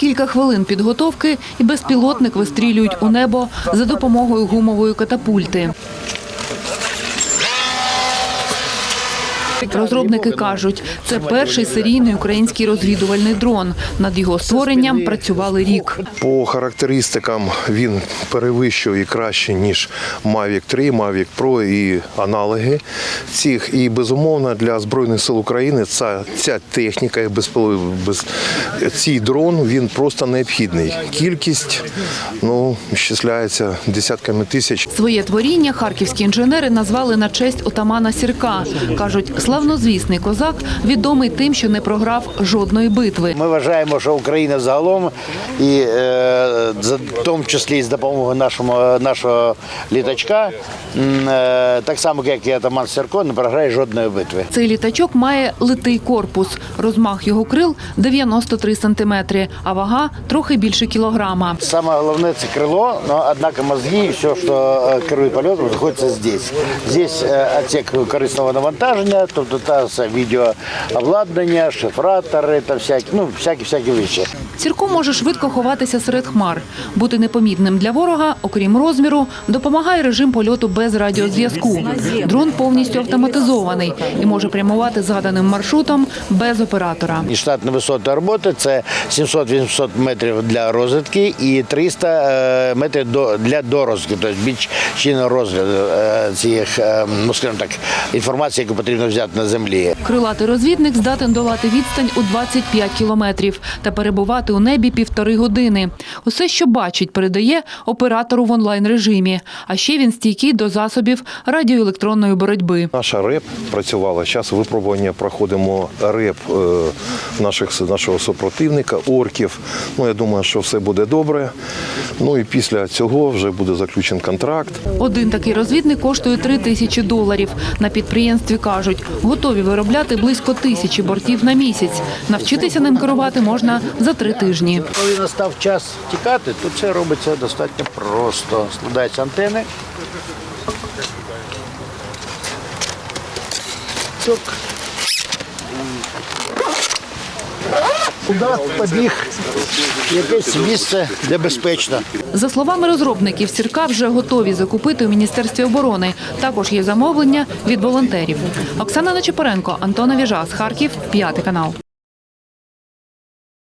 Кілька хвилин підготовки і безпілотник вистрілюють у небо за допомогою гумової катапульти. Розробники кажуть, це перший серійний український розвідувальний дрон. Над його створенням працювали рік. По характеристикам він перевищує краще, ніж Mavic 3, Mavic Pro і аналоги цих. І безумовно для Збройних сил України ця, ця техніка і без, цей дрон він просто необхідний. Кількість ну, щасляється десятками тисяч. Своє творіння харківські інженери назвали на честь отамана Сірка. Кажуть, славнозвісний козак відомий тим, що не програв жодної битви. Ми вважаємо, що Україна загалом, і е, в тому числі і з допомогою нашого, нашого літачка, е, так само, як і атаман Сірко, не програє жодної битви. Цей літачок має литий корпус. Розмах його крил 93 сантиметри, а вага трохи більше кілограма. Саме головне це крило, но однак мозги, і все, що е, керує польотом, знаходиться здесь. Здесь е, отсек корисного навантаження, тобто та відеообладнання, шифратори та всякі, ну, всякі, всякі речі. Сірко може швидко ховатися серед хмар. Бути непомітним для ворога, окрім розміру, допомагає режим польоту без радіозв'язку. Дрон повністю автоматизований і може прямувати заданим маршрутом без оператора. І штатні висоти роботи це 700-800 метрів для розвідки і 300 е, метрів для дорозвідки, тобто більш чинного розгляду е, цих, е, ну скажімо так, інформації, яку потрібно взяти на землі. Крилатий розвідник здатен долати відстань у 25 кілометрів та перебувати у небі півтори години. Усе, що бачить, передає оператору в онлайн-режимі. А ще він стійкий до засобів радіоелектронної боротьби. Наша РЕП працювала. Зараз випробування проходимо РЕП е, наших, нашого супротивника, орків. Ну, я думаю, що все буде добре. Ну і після цього вже буде заключений контракт. Один такий розвідник коштує 3 тисячі доларів. На підприємстві кажуть, готові виробляти близько тисячі бортів на місяць. Навчитися ним керувати можна за три тижні. Коли настав час тікати, то це робиться достатньо просто. Складаються антени. Цук. Куди побіг якесь місце, де безпечно. За словами розробників, сірка вже готові закупити у міністерстві оборони. Також є замовлення від волонтерів. Оксана Нечипоренко, Антон Авіжас, Харків, п'ятий канал.